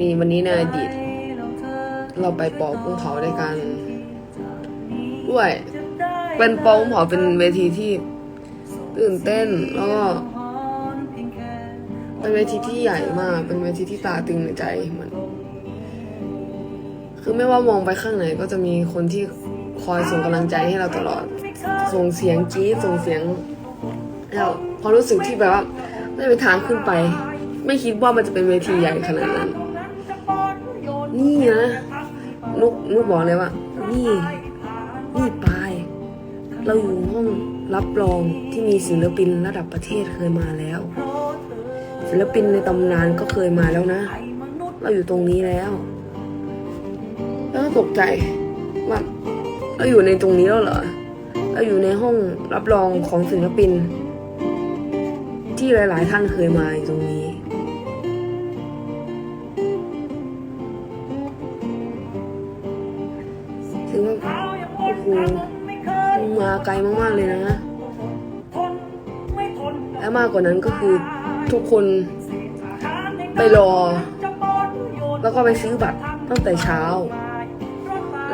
มีวันนี้ในอดีตเราไปปอกุ้งเผาด้วยกันด้วยเป็นปอกุ้งเผาเป็นเวทีที่ตื่นเต้นแล้วก็เป็นเวทีที่ใหญ่มาก เป็นเวทีที่ตาตึงในใจมัน คือไม่ว่ามองไปข้างไหนก็จะมีคนที่คอยส่งกำลังใจให้เราตลอด ส่งเสียงกรี๊ดส่งเสียงให้เราความรู้สึกที่แบบว่าไม่มีทางขึ้นไป ไม่คิดว่ามันจะเป็นเวทีใหญ่ขนาดนั้น นี่นะนุกนุกบอกเลยว่า นี่นี่ปาย เราอยู่ห้องรับรองที่มีศิลปินระดับประเทศเคยมาแล้ว ศิลปินในตำนานก็เคยมาแล้วนะ เราอยู่ตรงนี้แล้ว แล้วก็ตกใจว่าเราอยู่ในตรงนี้แล้วเหรอเราอยู่ในห้องรับรองของศิลปิน ที่หลาย ๆ ท่านเคยมาอยู่ตรงนี้ โอ้โหมึงมาไกลมากๆเลยนะและมากกว่านั้นก็คือทุกคนไปรอ แล้วก็ไปซื้อบัตรตั้งแต่เช้า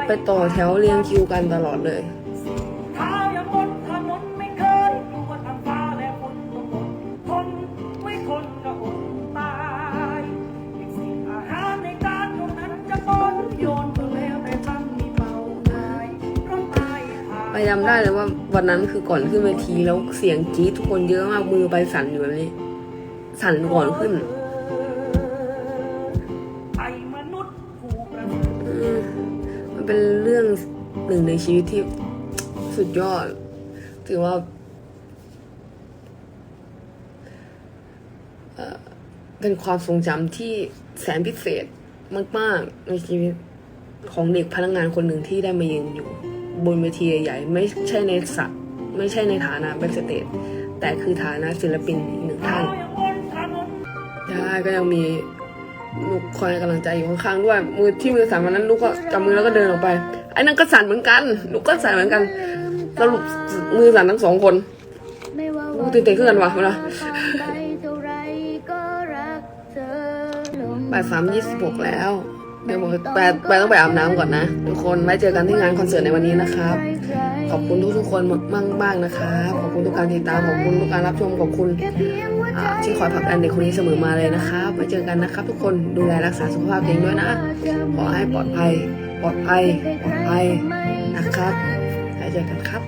ไปต่อแถวเรียงคิวกันตลอดเลย จำได้เลยว่าวันนั้นคือก่อนขึ้นเวทีแล้วเสียงกรี๊ดทุกคนเยอะมากมือไปสั่นอยู่แบบนี้ สั่นก่อนขึ้นอืมมันเป็นเรื่องหนึ่งในชีวิตที่สุดยอด ถือว่าเอ่อเป็นความทรงจำที่แสนพิเศษมาก ๆ ในชีวิตของเด็กพนักงานคนหนึ่งที่ได้มายืนอยู่ บนเวทีใหญ่ๆไม่ใช่ในสัไม่ใช่ในฐานะแบ็กสเตจแต่คือฐานะศิลปินอีกหนึ่งท่านใช่ก็ยังมีนุกคอยกำลังใจอยู่ข้างๆด้วยมือที่มือสั่นวันนั้นนุกก็จับมือแล้วก็เดินออกไปไอ้นั่นก็สั่นเหมือนกันนุกก็สั่นเหมือนกันสรุปมือสั่นทั้งสองคนไม่ว่าโอ้ตื่นเต้นขึ้นกันวะเวลาบ่ายสามยี่สิบหกแล้ว เดี๋ยวบอกแปดแปต้องไปอาบน้ำก่อนนะ ทุกคนไว้เจอกันที่งานคอนเสิร์ตในวันนี้นะครับ ขอบคุณทุกทุกคนมากมากๆนะครับ ขอบคุณทุกการติดตาม ขอบคุณทุกการรับชม ขอบคุณที่คอยผลักดันเด็กคนนี้เสมอมาเลยนะครับไว้เจอกันนะครับ ทุกคนดูแลรักษาสุขภาพตัวเองด้วยนะ ขอให้ปลอดภัย ปลอดภัย ปลอดภัยนะครับไว้เจอกันครับ